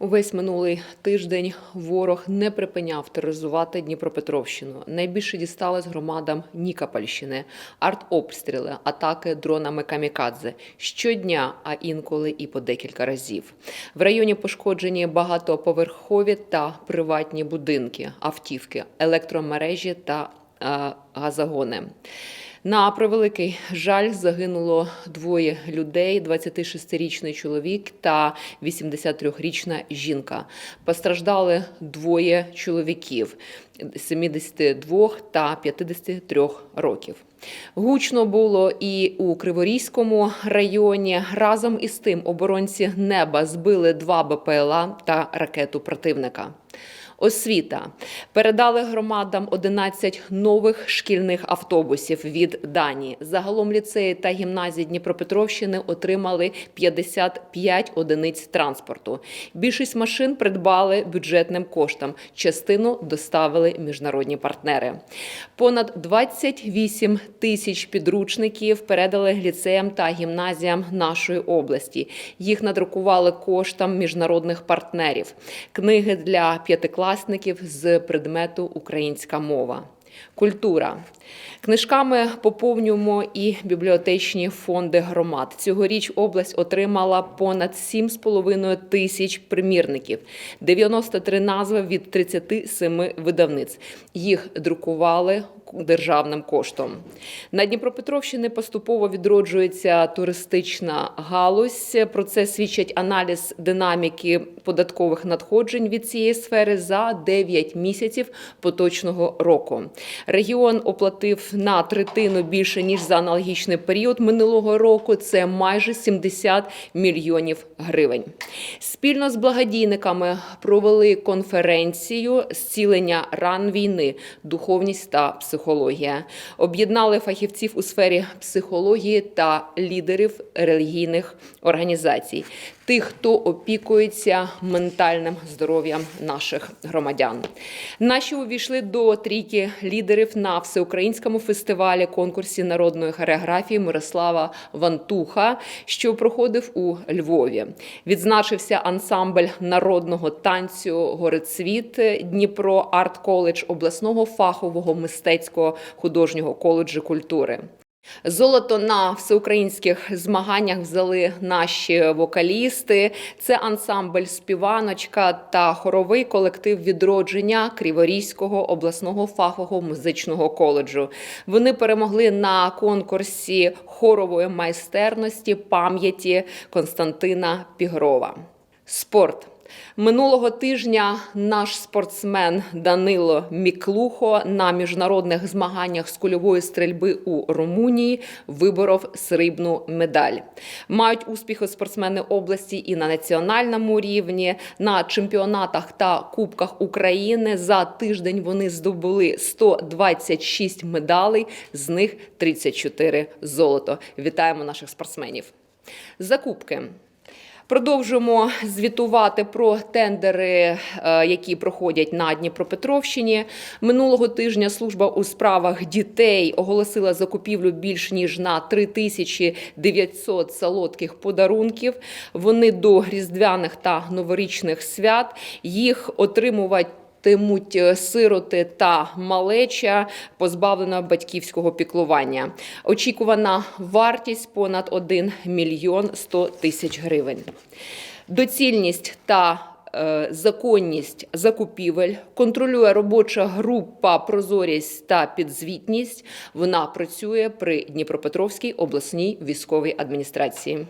Увесь минулий тиждень ворог не припиняв тероризувати Дніпропетровщину. Найбільше дісталось громадам Нікопольщини, артобстріли, атаки дронами камікадзе щодня, а інколи і по декілька разів. В районі пошкоджені багатоповерхові та приватні будинки, автівки, електромережі та е, газогони. На превеликий жаль загинуло двоє людей: 26-річний чоловік та 83-річна жінка. Постраждали двоє чоловіків 72 та 53 років. Гучно було і у Криворізькому районі. Разом із тим оборонці неба збили два БПЛА та ракету противника. Освіта передали громадам 11 нових шкільних автобусів від Данії. Загалом ліцеї та гімназії Дніпропетровщини отримали 55 одиниць транспорту. Більшість машин придбали бюджетним коштом. Частину доставили міжнародні партнери. Понад 28 тисяч підручників передали ліцеям та гімназіям нашої області. Їх надрукували коштом міжнародних партнерів. Книги для п'ятикласників з предмету українська мова. Культура книжками поповнюємо і бібліотечні фонди громад. Цьогоріч область отримала понад 7,5 тисяч примірників, 93 назви від 37 видавниць. Їх друкували державним коштом. На Дніпропетровщині поступово відроджується туристична галузь. Про це свідчить аналіз динаміки податкових надходжень від цієї сфери за 9 місяців поточного року. Регіон оплатив на третину більше ніж за аналогічний період минулого року. Це майже 70 мільйонів гривень. Спільно з благодійниками провели конференцію зцілення ран війни, духовність та психологія. Об'єднали фахівців у сфері психології та лідерів релігійних організацій, тих, хто опікується ментальним здоров'ям наших громадян. Наші увійшли до трійки лідерів на всеукраїнському фестивалі конкурсі народної хореографії Мирослава Вантуха, що проходив у Львові. Відзначився ансамбль народного танцю Горецвіт Дніпро Арт Коледж обласного фахового мистецького художнього коледжу культури. Золото на всеукраїнських змаганнях взяли наші вокалісти. Це ансамбль співаночка та хоровий колектив відродження Криворізького обласного фахового музичного коледжу. Вони перемогли на конкурсі хорової майстерності пам'яті Константина Пігрова. Спорт. Минулого тижня наш спортсмен Данило Міклухо на міжнародних змаганнях з кульової стрільби у Румунії виборов срібну медаль. Мають успіхи спортсмени області і на національному рівні. На чемпіонатах та кубках України за тиждень вони здобули 126 медалей, з них 34 золото. Вітаємо наших спортсменів. Закупки. Продовжуємо звітувати про тендери, е, які проходять на Дніпропетровщині. Минулого тижня служба у справах дітей оголосила закупівлю більш ніж на 3900 солодких подарунків. Вони до різдвяних та новорічних свят їх отримувати. Тимуть е, сироти та малеча, позбавлена батьківського піклування. Очікувана вартість понад 1 мільйон 100 тисяч гривень. Доцільність та е, Законність закупівель контролює робоча група Прозорість та підзвітність. Вона працює при Дніпропетровській обласній військовій адміністрації.